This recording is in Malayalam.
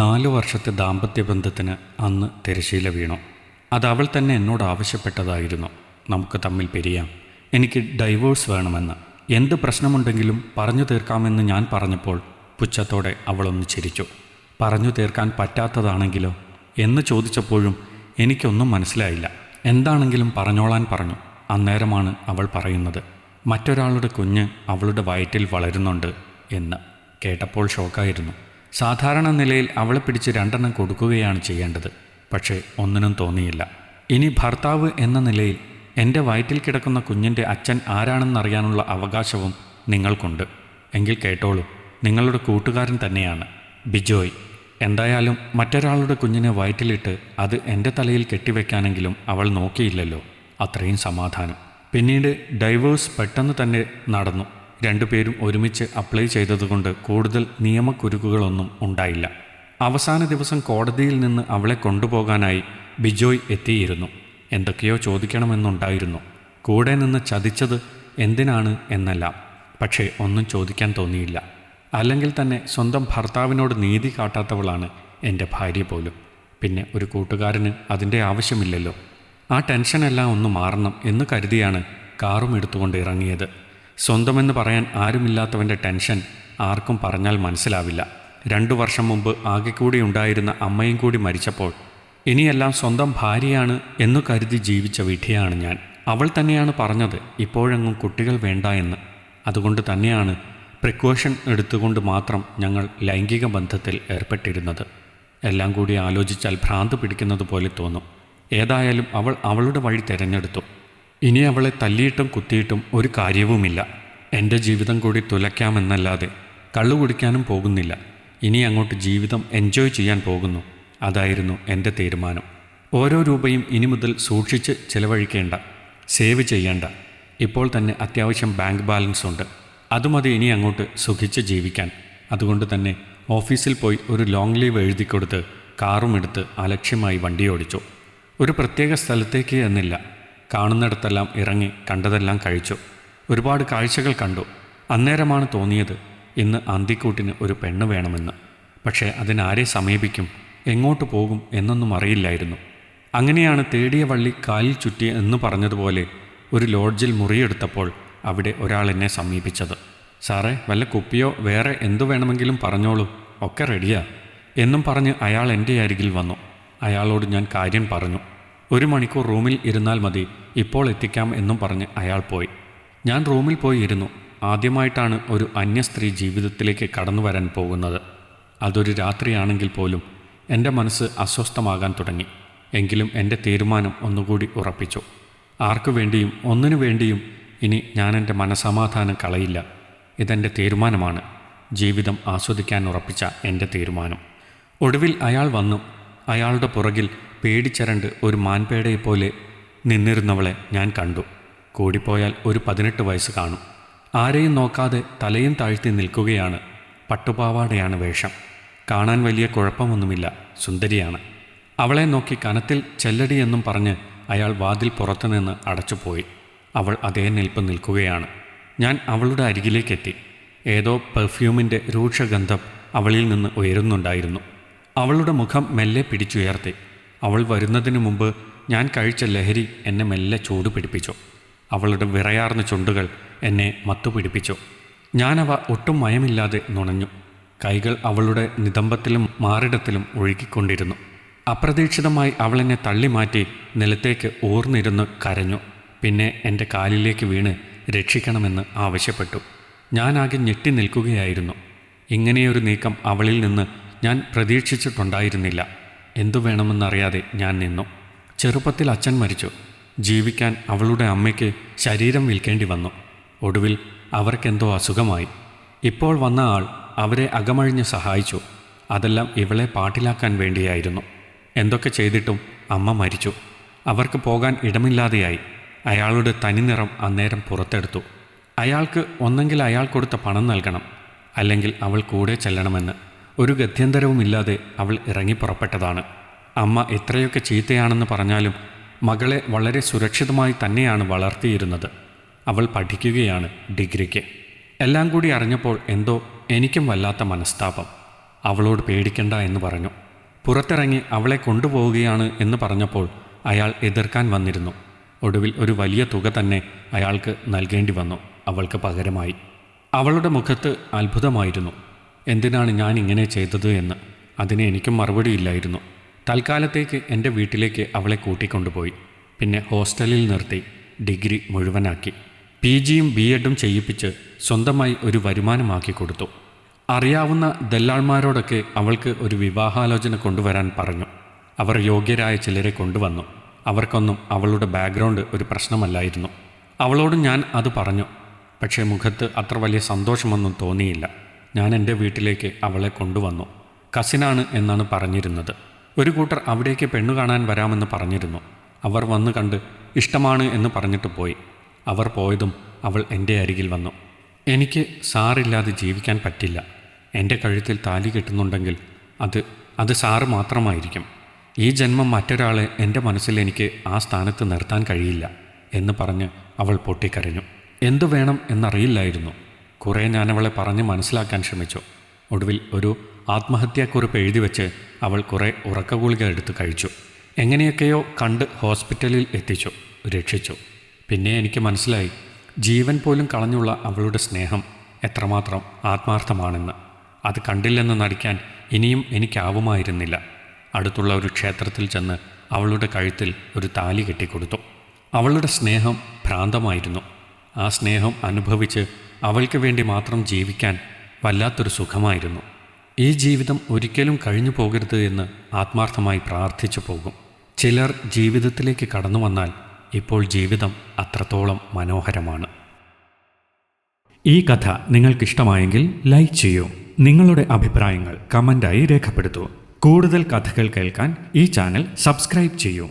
നാലു വർഷത്തെ ദാമ്പത്യ ബന്ധത്തിന് അന്ന് തിരശീല വീണു. അത് അവൾ തന്നെ എന്നോട് ആവശ്യപ്പെട്ടതായിരുന്നു. നമുക്ക് തമ്മിൽ പിരിയാം. എനിക്ക് ഡൈവോഴ്സ് വേണമെന്ന്. എന്ത് പ്രശ്നമുണ്ടെങ്കിലും പറഞ്ഞു തീർക്കാമെന്ന് ഞാൻ പറഞ്ഞപ്പോൾ പുച്ഛത്തോടെ അവളൊന്ന് ചിരിച്ചു. പറഞ്ഞു തീർക്കാൻ പറ്റാത്തതാണെങ്കിലോ എന്ന് ചോദിച്ചപ്പോഴും എനിക്കൊന്നും മനസ്സിലായില്ല. എന്താണെങ്കിലും പറഞ്ഞോളാൻ പറഞ്ഞു. അന്നേരമാണ് അവൾ പറയുന്നത്. മറ്റൊരാളുടെ കുഞ്ഞ് അവളുടെ വയറ്റിൽ വളരുന്നുണ്ട് എന്ന്. കേട്ടപ്പോൾ ഷോക്കായിരുന്നു. സാധാരണ നിലയിൽ അവളെ പിടിച്ച് രണ്ടെണ്ണം കൊടുക്കുകയാണ് ചെയ്യേണ്ടത്. പക്ഷേ ഒന്നിനും തോന്നിയില്ല. ഇനി ഭർത്താവ് എന്ന നിലയിൽ എന്റെ വയറ്റിൽ കിടക്കുന്ന കുഞ്ഞിന്റെ അച്ഛൻ ആരാണെന്നറിയാനുള്ള അവകാശവും നിങ്ങൾക്കുണ്ട്. എങ്കിൽ കേട്ടോളൂ നിങ്ങളുടെ കൂട്ടുകാരൻ തന്നെയാണ്. ബിജോയ് എന്തായാലും മറ്റൊരാളുടെ കുഞ്ഞിനെ വയറ്റിലിട്ട് അത് എന്റെ തലയിൽ കെട്ടിവെക്കാനെങ്കിലും അവൾ നോക്കിയില്ലല്ലോ. അത്രയും സമാധാനം. പിന്നീട് ഡൈവേഴ്സ് പെട്ടെന്ന് തന്നെ നടന്നു. രണ്ടുപേരും ഒരുമിച്ച് അപ്ലൈ ചെയ്തതുകൊണ്ട് കൂടുതൽ നിയമക്കുരുക്കുകളൊന്നും ഉണ്ടായില്ല. അവസാന ദിവസം കോടതിയിൽ നിന്ന് അവളെ കൊണ്ടുപോകാനായി ബിജോയ് എത്തിയിരുന്നു. എന്തൊക്കെയോ ചോദിക്കണമെന്നുണ്ടായിരുന്നു. കൂടെ നിന്ന് ചതിച്ചത് എന്തിനാണ് എന്നെല്ലാം. പക്ഷേ ഒന്നും ചോദിക്കാൻ തോന്നിയില്ല. അല്ലെങ്കിൽ തന്നെ സ്വന്തം ഭർത്താവിനോട് നീതി കാട്ടാത്തവളാണ് എന്റെ ഭാര്യ പോലും. പിന്നെ ഒരു കൂട്ടുകാരന് അതിന്റെ ആവശ്യമില്ലല്ലോ. ആ ടെൻഷനെല്ലാം ഒന്ന് മാറണം എന്ന് കരുതിയാണ് കാറും എടുത്തുകൊണ്ട് ഇറങ്ങിയത്. സ്വന്തമെന്ന് പറയാൻ ആരുമില്ലാത്തവന്റെ ടെൻഷൻ ആർക്കും പറഞ്ഞാൽ മനസ്സിലാവില്ല. രണ്ടു വർഷം മുമ്പ് ആകെ കൂടി ഉണ്ടായിരുന്ന അമ്മയും കൂടി മരിച്ചപ്പോൾ ഇനിയെല്ലാം സ്വന്തം ഭാര്യയാണ് എന്നു കരുതി ജീവിച്ച വിധിയാണ് ഞാൻ. അവൾ തന്നെയാണ് പറഞ്ഞത് ഇപ്പോഴെങ്ങും കുട്ടികൾ വേണ്ട എന്ന്. അതുകൊണ്ട് തന്നെയാണ് പ്രിക്കോഷൻ എടുത്തുകൊണ്ട് മാത്രം ഞങ്ങൾ ലൈംഗിക ബന്ധത്തിൽ ഏർപ്പെട്ടിരുന്നത്. എല്ലാം കൂടി ആലോചിച്ചാൽ ഭ്രാന്ത് പിടിക്കുന്നത് പോലെ തോന്നും. ഏതായാലും അവൾ അവളുടെ വഴി തിരഞ്ഞെടുത്തു. ഇനി അവളെ തല്ലിയിട്ടും കുത്തിയിട്ടും ഒരു കാര്യവുമില്ല. എന്റെ ജീവിതം കൂടി തുലയ്ക്കാമെന്നല്ലാതെ കള്ളു കുടിക്കാനും പോകുന്നില്ല. ഇനി അങ്ങോട്ട് ജീവിതം എൻജോയ് ചെയ്യാൻ പോകുന്നു. അതായിരുന്നു എന്റെ തീരുമാനം. ഓരോ രൂപയും ഇനി മുതൽ സൂക്ഷിച്ച് ചിലവഴിക്കേണ്ട സേവ് ചെയ്യേണ്ട. ഇപ്പോൾ തന്നെ അത്യാവശ്യം ബാങ്ക് ബാലൻസ് ഉണ്ട്. അതുമതി ഇനി അങ്ങോട്ട് സുഖിച്ച് ജീവിക്കാൻ. അതുകൊണ്ട് തന്നെ ഓഫീസിൽ പോയി ഒരു ലോങ് ലീവ് എഴുതി കൊടുത്ത് കാറും എടുത്ത് അലക്ഷ്യമായി വണ്ടി ഓടിച്ചു. ഒരു പ്രത്യേക സ്ഥലത്തേക്ക് എന്നില്ല. കാണുന്നിടത്തെല്ലാം ഇറങ്ങി കണ്ടതെല്ലാം കഴിച്ചു. ഒരുപാട് കാഴ്ചകൾ കണ്ടു. അന്നേരമാണ് തോന്നിയത് ഇന്ന് അന്തിക്കൂട്ടിന് ഒരു പെണ്ണ് വേണമെന്ന്. പക്ഷേ അതിനാരെ സമീപിക്കും? എങ്ങോട്ട് പോകും എന്നൊന്നും അറിയില്ലായിരുന്നു. അങ്ങനെയാണ് തേടിയ വള്ളി കാലിൽ ചുറ്റി എന്ന് പറഞ്ഞതുപോലെ ഒരു ലോഡ്ജിൽ മുറിയെടുത്തപ്പോൾ അവിടെ ഒരാൾ എന്നെ സമീപിച്ചത്. സാറേ വല്ല കുപ്പിയോ വേറെ എന്തു വേണമെങ്കിലും പറഞ്ഞോളൂ. ഒക്കെ റെഡിയാ. എന്നും പറഞ്ഞ് അയാൾ എന്റെ അരികിൽ വന്നു. അയാളോട് ഞാൻ കാര്യം പറഞ്ഞു. ഒരു മണിക്കൂർ റൂമിൽ ഇരുന്നാൽ മതി ഇപ്പോൾ എത്തിക്കാം എന്നും പറഞ്ഞ് അയാൾ പോയി. ഞാൻ റൂമിൽ പോയി ഇരുന്നു. ആദ്യമായിട്ടാണ് ഒരു അന്യ സ്ത്രീ ജീവിതത്തിലേക്ക് കടന്നു വരാൻ പോകുന്നത്. അതൊരു രാത്രിയാണെങ്കിൽ പോലും എന്റെ മനസ്സ് അസ്വസ്ഥമാകാൻ തുടങ്ങി. എങ്കിലും എന്റെ തീരുമാനം ഒന്നുകൂടി ഉറപ്പിച്ചു. ആർക്കു വേണ്ടിയും ഒന്നിനു വേണ്ടിയും ഇനി ഞാൻ എന്റെ മനസമാധാനം കളയില്ല. ഇതെന്റെ തീരുമാനമാണ്. ജീവിതം ആസ്വദിക്കാൻ ഉറപ്പിച്ച എന്റെ തീരുമാനം. ഒടുവിൽ അയാൾ വന്നു. അയാളുടെ പുറകിൽ പേടിച്ചരണ്ട് ഒരു മാൻപേടയെപ്പോലെ നിന്നിരുന്നവളെ ഞാൻ കണ്ടു. കൂടിപ്പോയാൽ ഒരു പതിനെട്ട് വയസ്സ് കാണും. ആരെയും നോക്കാതെ തലയും താഴ്ത്തി നിൽക്കുകയാണ് പട്ടുപാവാടയാണ് വേഷം. കാണാൻ വലിയ കുഴപ്പമൊന്നുമില്ല സുന്ദരിയാണ്. അവളെ നോക്കി കനത്തിൽ ചെല്ലടി എന്നും പറഞ്ഞ് അയാൾ വാതിൽ പുറത്തുനിന്ന് അടച്ചുപോയി. അവൾ അതേ നിൽപ്പ് നിൽക്കുകയാണ്. ഞാൻ അവളുടെ അരികിലേക്കെത്തി. ഏതോ പെർഫ്യൂമിന്റെ രൂക്ഷഗന്ധം അവളിൽ നിന്ന് ഉയരുന്നുണ്ടായിരുന്നു. അവളുടെ മുഖം മെല്ലെ പിടിച്ചുയർത്തി. അവൾ വരുന്നതിന് മുമ്പ് ഞാൻ കഴിച്ച ലഹരി എന്നെ മെല്ലെ ചൂട് പിടിപ്പിച്ചു. അവളുടെ വിറയാർന്ന ചുണ്ടുകൾ എന്നെ മത്തുപിടിപ്പിച്ചു ഞാനവ ഒട്ടും മയമില്ലാതെ നുണഞ്ഞു. കൈകൾ അവളുടെ നിതംബത്തിലും മാറിടത്തിലും ഒഴുകിക്കൊണ്ടിരുന്നു. അപ്രതീക്ഷിതമായി അവളെന്നെ തള്ളിമാറ്റി നിലത്തേക്ക് ഊർന്നിരുന്ന് കരഞ്ഞു. പിന്നെ എന്റെ കാലിലേക്ക് വീണ് രക്ഷിക്കണമെന്ന് ആവശ്യപ്പെട്ടു. ഞാനാകെ ഞെട്ടി നിൽക്കുകയായിരുന്നു. ഇങ്ങനെയൊരു നീക്കം അവളിൽ നിന്ന് ഞാൻ പ്രതീക്ഷിച്ചിട്ടുണ്ടായിരുന്നില്ല. എന്തു വേണമെന്നറിയാതെ ഞാൻ നിന്നു. ചെറുപ്പത്തിൽ അച്ഛൻ മരിച്ചു. ജീവിക്കാൻ അവളുടെ അമ്മയ്ക്ക് ശരീരം വിൽക്കേണ്ടി വന്നു. ഒടുവിൽ അവർക്കെന്തോ അസുഖമായി. ഇപ്പോൾ വന്ന ആൾ അവരെ അകമഴിഞ്ഞ് സഹായിച്ചു. അതെല്ലാം ഇവളെ പാട്ടിലാക്കാൻ വേണ്ടിയായിരുന്നു. എന്തൊക്കെ ചെയ്തിട്ടും അമ്മ മരിച്ചു. അവർക്ക് പോകാൻ ഇടമില്ലാതെയായി. അയാളുടെ തനിനിറം അന്നേരം പുറത്തെടുത്തു. അയാൾക്ക് ഒന്നെങ്കിൽ അയാൾ കൊടുത്ത പണം നൽകണം. അല്ലെങ്കിൽ അവൾ കൂടെ ചെല്ലണമെന്ന്. ഒരു ഗത്യന്തരവുമില്ലാതെ അവൾ ഇറങ്ങി പുറപ്പെട്ടതാണ്. അമ്മ എത്രയൊക്കെ ചീത്തയാണെന്ന് പറഞ്ഞാലും മകളെ വളരെ സുരക്ഷിതമായി തന്നെയാണ് വളർത്തിയിരുന്നത്. അവൾ പഠിക്കുകയാണ് ഡിഗ്രിക്ക്. എല്ലാം കൂടി അറിഞ്ഞപ്പോൾ എന്തോ എനിക്കും വല്ലാത്ത മനസ്താപം. അവളോട് പേടിക്കണ്ട എന്ന് പറഞ്ഞു. പുറത്തിറങ്ങി അവളെ കൊണ്ടുപോവുകയാണ് എന്ന് പറഞ്ഞപ്പോൾ അയാൾ എതിർക്കാൻ വന്നിരുന്നു. ഒടുവിൽ ഒരു വലിയ തുക തന്നെ അയാൾക്ക് നൽകേണ്ടി വന്നു. അവൾക്ക് പകരമായി. അവളുടെ മുഖത്ത് അത്ഭുതമായിരുന്നു. എന്തിനാണ് ഞാൻ ഇങ്ങനെ ചെയ്തത് എന്ന് അതിന് എനിക്കും മറുപടിയില്ലായിരുന്നു തൽക്കാലത്തേക്ക് എന്റെ വീട്ടിലേക്ക് അവളെ കൂട്ടിക്കൊണ്ടുപോയി. പിന്നെ ഹോസ്റ്റലിൽ നിർത്തി ഡിഗ്രി മുഴുവനാക്കി. പി ജിയും ബി എഡും ചെയ്യിപ്പിച്ച് സ്വന്തമായി ഒരു വരുമാനമാക്കി കൊടുത്തു. അറിയാവുന്ന ദല്ലാൾമാരോടൊക്കെ അവൾക്ക് ഒരു വിവാഹാലോചന കൊണ്ടുവരാൻ പറഞ്ഞു. അവർ യോഗ്യരായ ചിലരെ കൊണ്ടുവന്നു. അവർക്കൊന്നും അവളുടെ ബാക്ക്ഗ്രൗണ്ട് ഒരു പ്രശ്നമല്ലായിരുന്നു. അവളോട് ഞാൻ അത് പറഞ്ഞു. പക്ഷേ മുഖത്ത് അത്ര വലിയ സന്തോഷമൊന്നും തോന്നിയില്ല. ഞാൻ എന്റെ വീട്ടിലേക്ക് അവളെ കൊണ്ടുവന്നു. കസിനാണ് എന്നാണ് പറഞ്ഞിരുന്നത്. ഒരു കൂട്ടർ അവിടേക്ക് പെണ്ണു കാണാൻ വരാമെന്ന് പറഞ്ഞിരുന്നു. അവർ വന്ന് കണ്ട് ഇഷ്ടമാണ് എന്ന് പറഞ്ഞിട്ട് പോയി. അവർ പോയതും അവൾ എന്റെ അരികിൽ വന്നു. എനിക്ക് സാറില്ലാതെ ജീവിക്കാൻ പറ്റില്ല. എന്റെ കഴുത്തിൽ താലി കെട്ടുന്നുണ്ടെങ്കിൽ അത് അത് സാറ് മാത്രമായിരിക്കും. ഈ ജന്മം മറ്റൊരാളെ എന്റെ മനസ്സിൽ എനിക്ക് ആ സ്ഥാനത്ത് നിർത്താൻ കഴിയില്ല എന്ന് പറഞ്ഞ് അവൾ പൊട്ടിക്കരഞ്ഞു. എന്തു വേണം എന്നറിയില്ലായിരുന്നു. കുറേ ഞാനവളെ പറഞ്ഞ് മനസ്സിലാക്കാൻ ശ്രമിച്ചു. ഒടുവിൽ ഒരു ആത്മഹത്യാക്കുറിപ്പ് എഴുതി വെച്ച് അവൾ കുറേ ഉറക്കഗുളിക എടുത്ത് കഴിച്ചു. എങ്ങനെയൊക്കെയോ കണ്ട് ഹോസ്പിറ്റലിൽ എത്തിച്ചു രക്ഷിച്ചു. പിന്നെ എനിക്ക് മനസ്സിലായി ജീവൻ പോലും കളഞ്ഞുള്ള അവളുടെ സ്നേഹം എത്രമാത്രം ആത്മാർത്ഥമാണെന്ന്. അത് കണ്ടില്ലെന്ന് നടിക്കാൻ ഇനിയും എനിക്കാവുമായിരുന്നില്ല. അടുത്തുള്ള ഒരു ക്ഷേത്രത്തിൽ ചെന്ന് അവളുടെ കഴുത്തിൽ ഒരു താലി കെട്ടിക്കൊടുത്തു. അവളുടെ സ്നേഹം ഭ്രാന്തമായിരുന്നു. ആ സ്നേഹം അനുഭവിച്ച് അവൾക്ക് വേണ്ടി മാത്രം ജീവിക്കാൻ വല്ലാത്തൊരു സുഖമായിരുന്നു. ഈ ജീവിതം ഒരിക്കലും കഴിഞ്ഞു പോകരുത് എന്ന് ആത്മാർത്ഥമായി പ്രാർത്ഥിച്ചു പോകും. ചിലർ ജീവിതത്തിലേക്ക് കടന്നു വന്നാൽ ഇപ്പോൾ ജീവിതം അത്രത്തോളം മനോഹരമാണ്. ഈ കഥ നിങ്ങൾക്കിഷ്ടമായെങ്കിൽ ലൈക്ക് ചെയ്യൂ. നിങ്ങളുടെ അഭിപ്രായങ്ങൾ കമന്റായി രേഖപ്പെടുത്തൂ. കൂടുതൽ കഥകൾ കേൾക്കാൻ ഈ ചാനൽ സബ്സ്ക്രൈബ് ചെയ്യൂ.